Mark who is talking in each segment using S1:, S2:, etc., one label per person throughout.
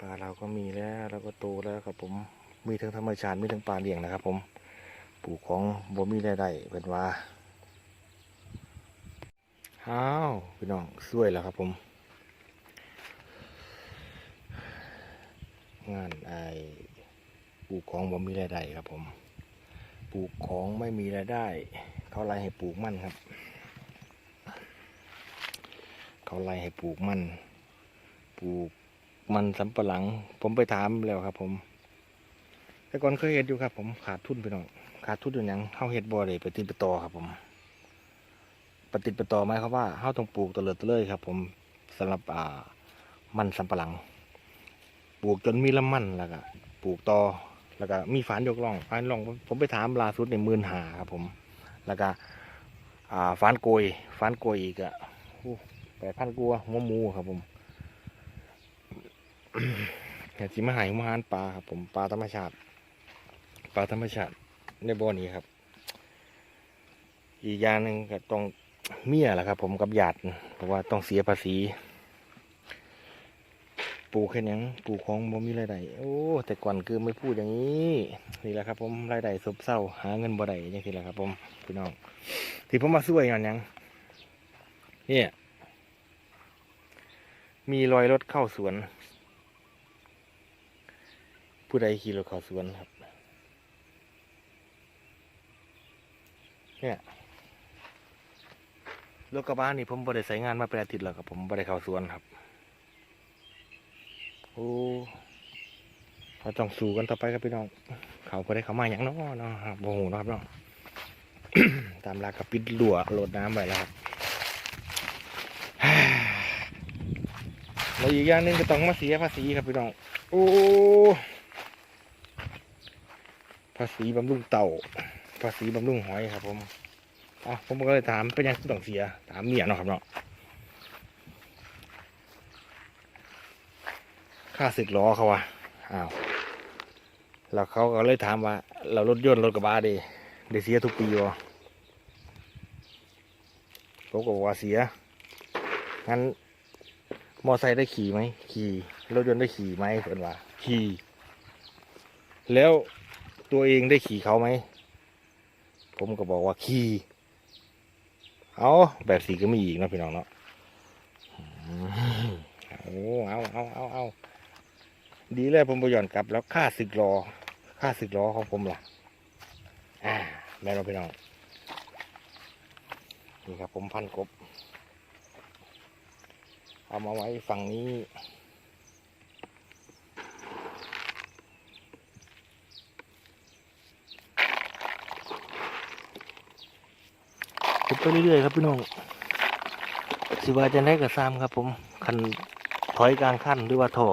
S1: ปลาเราก็มีแล้วเราก็โตแล้วครับผมมีทั้งธรรมชาติมีทั้งปลาเลี้ยงนะครับ ผมปลูกของบ่มีได้ได้เป็นว่าอ้าวพี่น้องสวยแล้วครับผม งานไอปลูกของบ่มีรายได้ครับ ผม ปลูกของไม่มีรายได้ เขาไล่ให้ปลูกมั่นครับ เขาไล่ให้ปลูกมั่นปลูก มันสำปะหลัง ผมไปถามแล้วครับ ผม แต่ก่อนเคยเห็นอยู่ครับ ผมขาดทุนไปหน่อยขาดทุนอยู่หยังเฮาเฮ็ดบ่ได้ไปติดไปต่อครับ ผมปฏิดประต่อไหมความว่าเฮาต้องปลูกตะเลิดตะเลยครับ ผมสำหรับอ่ามันสำปะหลัง ปลูกจนมีลำมันแล้วก็ปลูกต่อแล้วก็มีฝานยกล่องฝานล่อง ผมไปถามล่าสุดในมื่นหาครับ ผม แล้วก็อ่าฝานโกยฝานโกยอีกอะแปดพันกัวหัวมูครับผม เห็ดสีมาหายมาหารปลาครับผมปลาธรรมชาติ ปลาธรรมชาติในบ่อนี้ครับ อีกอย่างหนึ่งก็ต้องเมียแหละครับ ผมกับหยาดเพราะว่าต้องเสียภาษีปลูกแค่ยังปลูกของบ่มีรายได้โอ้ แต่ก่อนคือไม่พูดอย่างนี้นี่แหละครับผมรายได้ซบเซาหาเงินบ่ได้อย่างที่แหละครับผมพี่น้องที่ผมมาช่วยงานยังเนี่ยมีรอยรถเข้าสวน ผู้ใดขี่รถเขาสวนครับ เนี่ยรถกระบะนี่ผมบริใช้งานมาเป็นอาทิตย์แล้วครับผมบริเขาสวนครับ โอ้เราต้องสู้กันต่อไปครับพี่น้อง เขาก็ได้เขามาอย่างน้อเนาะครับโอ้โหนะครับเนาะตามรากกับปิดหลัวโหลดน้ำไปแล้วครับแล้วอีกอย่างนึงก็ต้องมาเสียภาษีครับพี่น้อง โอ้ ภาษีบำรุงเต่า ภาษีบำรุงหอยครับ ผมอ๋อผมก็เลยถามเป็นยังต้องเสีย ถามเมียเนาะครับเนาะค่าสึกล้อเขาวะอ้าวแล้วเขาก็เลยถามว่า เรารถยนต์รถกระบะดีได้เสียทุกปีวะผมก็บอกว่าเสีย งั้น มอไซค์ได้ขี่ไหม ขี่ รถยนต์ได้ขี่ไหมเพื่อนว่า ขี่ แล้ว ตัวเองได้ขี่เขาไหม ผมก็บอกว่าขี่เอาแบบสีก็มีอีกนะพี่น้องเนาะอืมเอาเอาเอาเอาเอาดีเลยผมไปหย่อนกลับ แล้วค่าสึกรอค่าสึกล้อของผมล่ะ อ่าแม่เราพี่น้องนี่ครับผมพันกบ เอามาไว้ฝั่งนี้ ขุดไปเรื่อยๆครับพี่น้องสิว่าจะได้กับซ้ำครับ ผมคันถอยกลางขั้นหรือว่าท่อ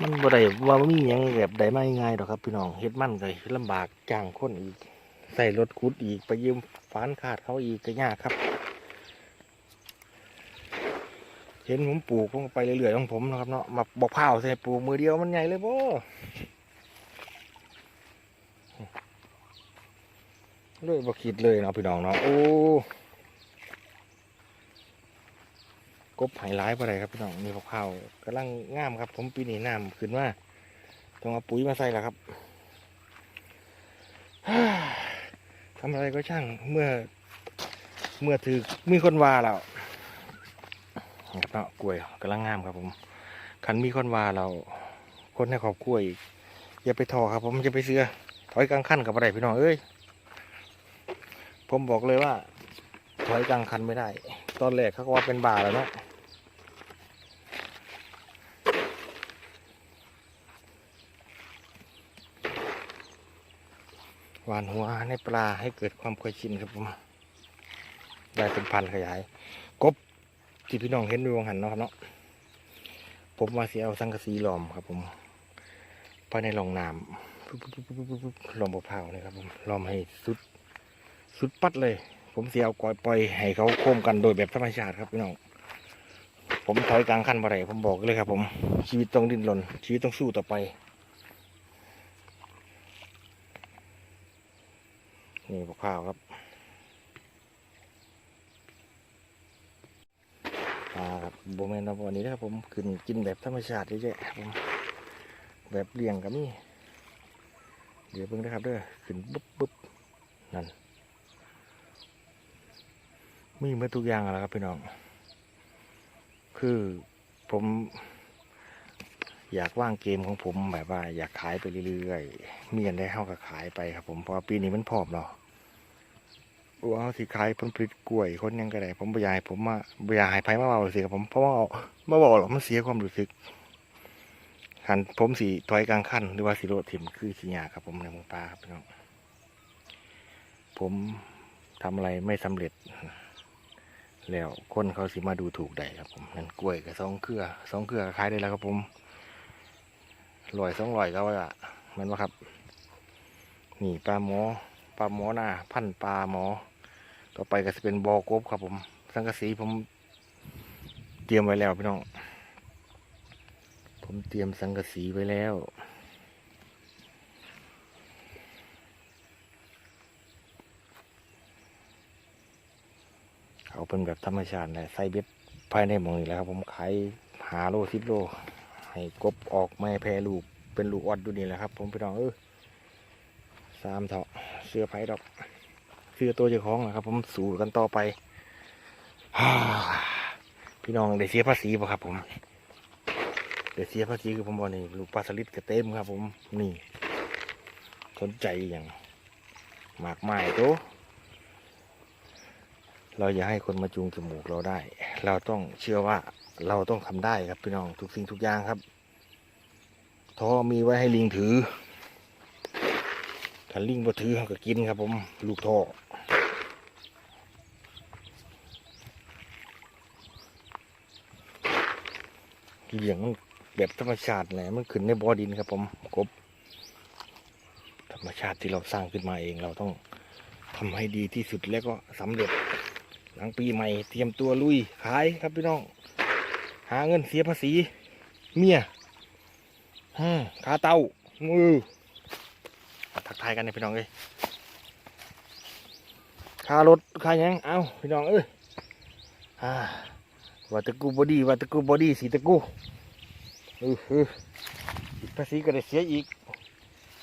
S1: มันบ่ได้ว่ามีหยังแบบใดไม่ง่ายดอกครับพี่น้องเฮ็ดมันก็ลำบากจ้างคนอีก ใส่รถขุดอีกไปยืมฟานขาดเขาอีกก็ยากครับ เห็นผมปลูกผมไปเรื่อยๆของผมนะครับเนาะมาบอกเผาใส่ปลูกมือเดียวมันใหญ่เลยบ่ เลยบ่คิดเลยเนาะพี่น้องเนาะโอ้กบหายร้ายไปเลยครับพี่น้องนี่บอกเผาวกำลังงามครับ ผมปีนี้น้ำขึ้นว่าต้องเอาปุ๋ยมาใส่แล้วครับทำอะไรก็ช่างเมื่อ เมื่อถือมีคนว่าแล้วครับเนาะกล้วยกำลังงามครับผมคันมีคนว่าเรา คนให้ขอบกล้วยอย่าไปทอครับ ผมจะไปเสือถอยกลางคันกับอะไรพี่น้องเอ้ย ผมบอกเลยว่า ถอยกลางคันไม่ได้ ตอนแรกเขาก็ว่าเป็นบาแล้วเนาะหวานหัวในปลาให้เกิดความเคยชินครับผมได้เป็นพันขยาย กบที่พี่น้องเห็นดูวังหันเนาะเนาะผมมาเสียเอาสังกะสีหลอมครับ ผมภายในรองน้ำปุ๊บปุ๊บปุ๊บปุ๊บปุ๊บหลอมมะพร้าวนี่ครับผมหลอมให้สุด สุดปัดเลย ผมเสียเอากอยปล่อยให้เขาโค้มกันโดยแบบธรรมชาติครับพี่น้องผมถอยกลางคันมาไรผมบอกเลยครับ ผมชีวิตต้องดิ้นรนชีวิตต้องสู้ต่อไปนี่มะพร้าวครับปลาครับโบแมนเราวันนี้นะครับผมขึ้นกินแบบธรรมชาติเยอะๆครับผมแบบเลี้ยงก็มีเดี๋ยวเพิ่งนะครับเด้อขึ้นปุ๊บปุ๊บนั่น มีเมื่อทุกอย่างแล้วครับพี่น้อง คือผมอยากว่างเกมของผมแบบว่า อยากขายไปเรื่อยๆ มีอันได้เข้ากับขายไปครับผม เพราะปีนี้มันพอมเนาะว่าสิขายผลผลิตกล้วยคนยังก็ได้ผมบยากให้ผมมาบยากให้ไผมาเว้าสิครับผมเพราะว่าเอามาบอกหรอกมันเสียความรู้สึกคันผมสิถอยกลางขั้นหรือว่าสิโลดถิ่มคือสิยาครับผมในหมูปลาครับพี่น้องผมทำอะไรไม่สำเร็จ แล้วคนเขาสิมาดูถูกได้ครับผมนั่นกล้วยกับสองเครือสองเครือก็ขายได้แล้วครับผมลอยสองลอยก็ว่ามันว่าครับ นี่ปลาหมอปลาหมอหน้าพันปลาหมอ ต่อไปก็จะเป็นบอกบครับผม สังกะสีผมเตรียมไว้แล้วพี่น้อง ผมเตรียมสังกะสีไว้แล้ว เขาเป็นแบบธรรมชาติแหละใส่เบ็ดภายในหมองนี่แหละครับ ผมขายหาโลสิบโล ให้กบออกไม่แพรลูกเป็นลูกออดดูนี่แหละครับ ผมพี่น้องเออสามเถาะเสื้อไผ่ดอกเสื้อตัวเจ้าของนะครับ ผมสู่กันต่อไปพี่น้องได้เสียภาษีป่ะครับผมได้เสียภาษีคือผมบอกนี่ลูกปลาสลิดกระเต็มครับ ผมนี่สนใจอย่างมากมายโตะ เราอย่าให้คนมาจูงจมูกเราได้ เราต้องเชื่อว่าเราต้องทำได้ครับพี่น้องทุกสิ่งทุกอย่างครับท้อมีไว้ให้ลิงถือถ้าลิงบ่ถือเขาก็กินครับ ผมลูกท่อเลี้ยงมันแบบธรรมชาติแหละมันขึ้นในบ่อดินครับ ผมกบ ธรรมชาติที่เราสร้างขึ้นมาเองเราต้องทำให้ดีที่สุดแล้วก็สำเร็จ หลังปีใหม่เตรียมตัวลุยขายครับพี่น้อง หาเงินเสียภาษี เมียขาเต้ามือทักทายกันเลยพี่น้องเอ้ยค่ารถค่ายัง เอาพี่น้องเอ้ยว่าตะกูบอดี้ว่าตะกูบอดี้สีตะกูเออเออภาษีก็ได้เสียอีก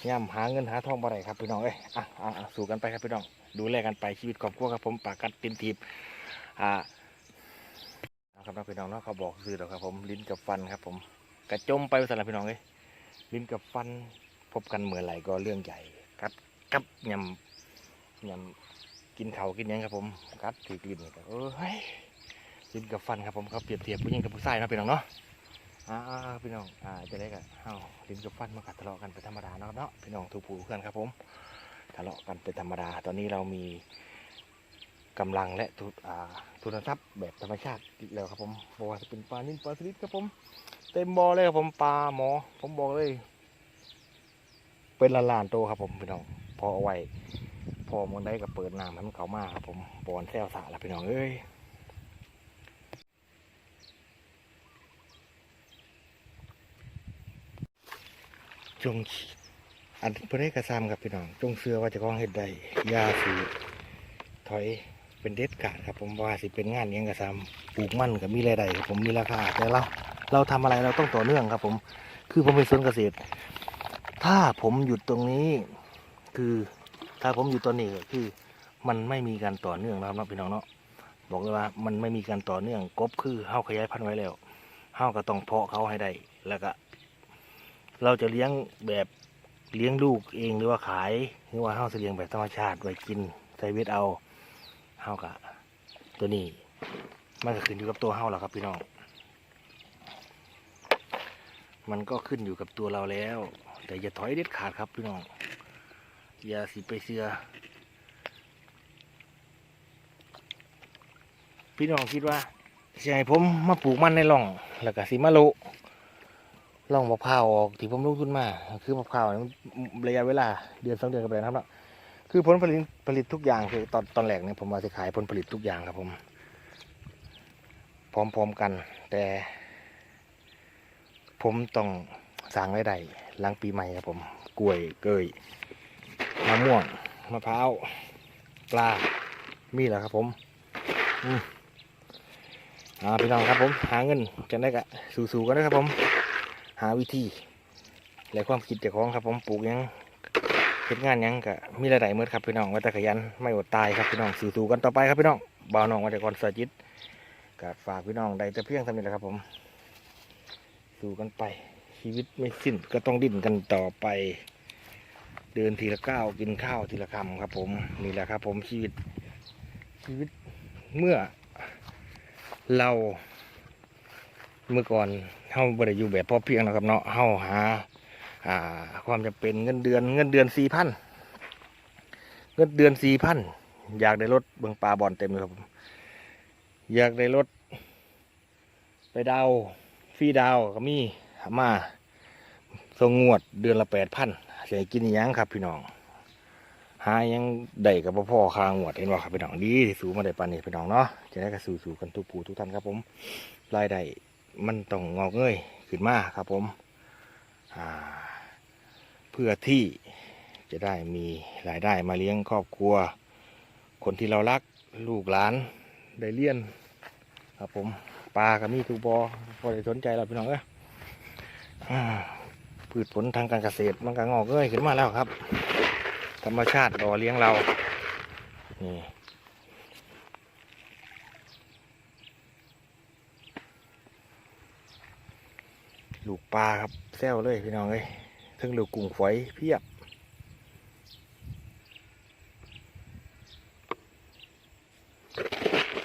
S1: ย่ำหาเงินหาทองบ่ได้ครับพี่น้องเอ้ยอะอะสู่กันไปครับพี่น้อง ดูแลกันไปชีวิตครอบครัวครับผมปากกัดตินทีบอ่าครับน้องพี่น้องเนาะเขาบอกซื้อแล้วครับผมลิ้นกับฟันครับ ผมกระจมไปสำหรับพี่น้องเลยลิ้นกับฟันพบกันเมื่อไหร่ก็เรื่องใหญ่ครับกับยำยำกินเขากินยังครับผมกัดถือลิ้นเออเฮ้ยลิ้นกับฟันครับผมเขาเปรียบเทียบผู้หญิงกับผู้ชายนะพี่น้องเนาะ อ่าพี่น้องอ่าจะได้กันเอ้าลิ้นกับฟันมากัดทะเลาะกันเป็นธรรมดาเนาะเนาะพี่น้องทุกผู้เพื่อนครับผมทะเลาะกันเป็นธรรมดา ตอนนี้เรามีกำลังและทุนอ่าทุนทรัพย์แบบธรรมชาติแล้วครับผมบอกว่าจะเป็นปลานิ่ปลาสลิดครับผม เต็มบ่อเลยครับผมปลาหมอ ผมบอกเลย เป็นละลานโตครับผมพี่น้องพอเอาไว้พอมันได้กับเปิดน้ำให้มันเขามาครับผมบอนแซวสาละพี่น้องเอ้ย จงอันเพื่อให้กระซามครับพี่น้อง จงเสือว่าจะก้องเห็ดใดยาสีถอยเป็นเด็ดขาดครับผมว่าสิเป็นงานเลี้ยงกระซำปลูกมั่นกับมีรายได้ครับผมมีราคาแต่เราเราทำอะไรเราต้องต่อเนื่องครับ ผม คือผมเป็นสวนเกษตร ถ้าผมหยุดตรงนี้ คือถ้าผมหยุดตอนนี้ก็คือ มันไม่มีการต่อเนื่องนะครับพี่น้องเนาะบอกเลยว่ามันไม่มีการต่อเนื่องกบคือเฮาขยายพันธุ์ไว้แล้วเฮาก็ต้องเพาะเขาให้ได้แล้วก็ เราจะเลี้ยงแบบเลี้ยงลูกเองหรือว่าขายหรือว่าเฮาจะเลี้ยงแบบธรรมชาติไว้กินใส่เวทเอาเฮากะตัวนี้ มันก็ขึ้นอยู่กับตัวเฮาแล้วครับพี่น้อง มันก็ขึ้นอยู่กับตัวเราแล้ว แต่อย่าถอยเด็ดขาดครับพี่น้องอย่าสิไปเสือพี่น้องคิดว่าให้ผมมาปลูกมันในร่อง แล้วก็สิมาโล่องมะพร้าวออกที่ผมลงทุนมา คือมะพร้าวระยะเวลาเดือนสองเดือนก็ไปแล้วนะครับเนาะคือผลผลิตผลิตทุกอย่างคือตอนตอนแรกเนี่ยผมมาจะขายผลผลิตทุกอย่างครับผม พร้อมๆกัน แต่ ผมต้องสั่งไว้ได้หลังปีใหม่ครับผม กล้วยเกยมะม่วงมะพร้าวปลามีแล้วครับ ผมอ่าพี่น้องครับผม หาเงินจะได้กะสู้ๆกันนะครับผม หาวิธีและความคิดเจ้าของครับผมปลูกยังเฮ็ดงานยังกะมีรายได้เมื่อครับพี่น้องว่าแต่ขยันไม่อดตายครับพี่น้องสู้ๆกันต่อไปครับพี่น้องบ่าวน้องมาจากรสาจิตก็ฝากพี่น้องได้แต่เพียงเท่านี้แหละครับผมสู้กันไปชีวิตไม่สิ้นก็ต้องดิ้นกันต่อไป เดินทีละก้าวกินข้าวทีละคำครับ ผมนี่แหละครับ ผมชีวิตชีวิตเมื่อเราเมื่อก่อนเฮาบ่ได้อยู่แบบพอเพียงนะครับเนาะเฮาหาอ่าความจำเป็นเงินเดือนเงินเดือนสี่พันเงินเดือนสี่พันอยากได้รถเบิ่งปลาบอลเต็มเลยครับผมอยากได้รถไปดาวฟรีดาวก็มีหามาส่งงวดเดือนละแปดพันเสียกินยังครับพี่น้องหายังได้กับพ่อคางวดเห็นว่าครับพี่น้องดีสูมาได้ปานนี้พี่น้องเนาะจะได้กระสู่สู่กันทุกผู้ทุกท่านครับผมรายได้ มันต้องงอกเงยขึ้นมาครับผมเพื่อที่จะได้มีรายได้มาเลี้ยงครอบครัว คนที่เรารักลูกหลานได้เลี้ยนครับผมปลาก็มีทุกบอพอได้สนใจเราพี่น้องเอ้ยอ่าพืชผลทางการเกษตรมันก็งอกเงยขึ้นมาแล้วครับ ธรรมชาติรอเลี้ยงเรานี่ ลูกปลาครับแซวเลยพี่น้องเอ้ยถึงลูกกุ้งฝอยเพียบ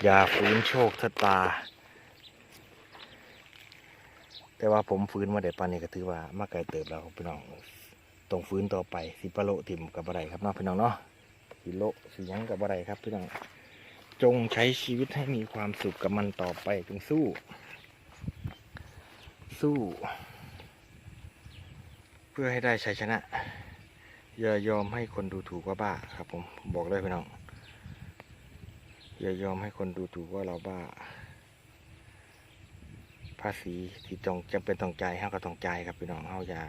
S1: อย่าฝืนโชคชะตา แต่ว่าผมฟื้นมาได้ปานนี้ก็ถือว่ามาไกลเติบแล้วครับพี่น้องต้องฟื้นต่อไปสิปะโลติ่มกับอะไรครับเนาะพี่น้องเนาะสิโลสิยังกับอะไรครับพี่น้องจงใช้ชีวิตให้มีความสุขกับมันต่อไปจงสู้ สู้ เพื่อให้ได้ชัยชนะ อย่ายอมให้คนดูถูกว่าบ้าครับผมบอกเลยพี่น้อง อย่ายอมให้คนดูถูกว่าเราบ้า ภาษีที่ต้องจำเป็นต้องใจ่ายเฮาก็ต้องใจครับพี่น้องเฮาอย่า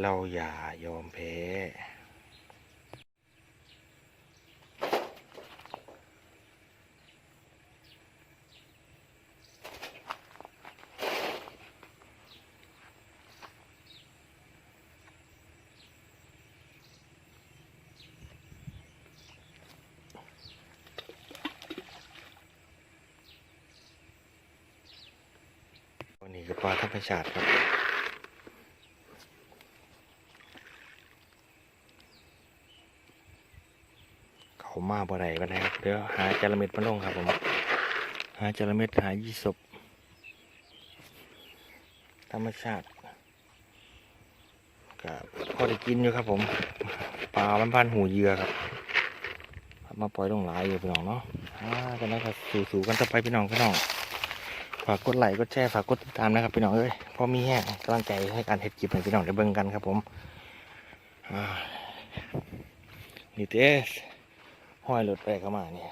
S1: เราอย่ายอมแพ้ วันนี้ก็ปลาธรรมชาติครับเขามาบ่ได้กันนะครับเดี๋ยวหาจระเม็ดมาลงครับผมหาจระเม็ดหายี่สบธรรมชาติกับพอได้กินอยู่ครับผมปลามันพันหูเยื่อครับมาปล่อยลงหลายอยู่พี่น้องเนาะอ่ากันนะครับสู่ๆกันต่อไปพี่น้องพี่น้อง ฝากกดไลค์กดแชร์ฝากกดติดตามนะครับพี่น้องเอ้ยพอมีแห้งกำลังใจให้การเฮ็ดคลิปให้พี่น้องได้เบิ่งกันครับผมอ่านี่เตสห้อยรถไปเข้ามาเนี่ย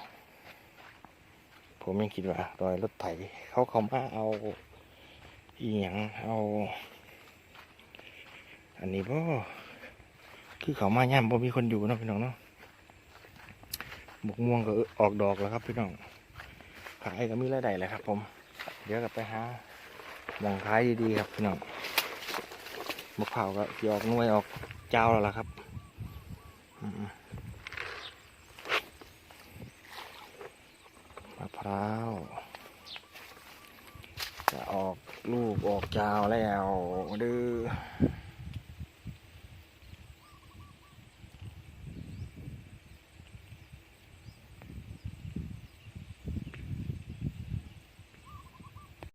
S1: ผมยังคิดว่ารอยรถไถเขาเขามาเอาอีหยังเอา อันนี้บ่คือเขามาย่ำบ่มีคนอยู่นะพี่น้องเนาะบกม่วงก็ออกดอกแล้วครับพี่น้องขายก็มีรายได้แหละครับผม เดี๋ยวกลับไปหาหมองขายดีๆครับพี่น้องมะพร้าวก็สิออกน่วยออกเจ้าแล้วล่ะครับมะพร้าวจะออกลูกออกเจ้าแล้วดื้อ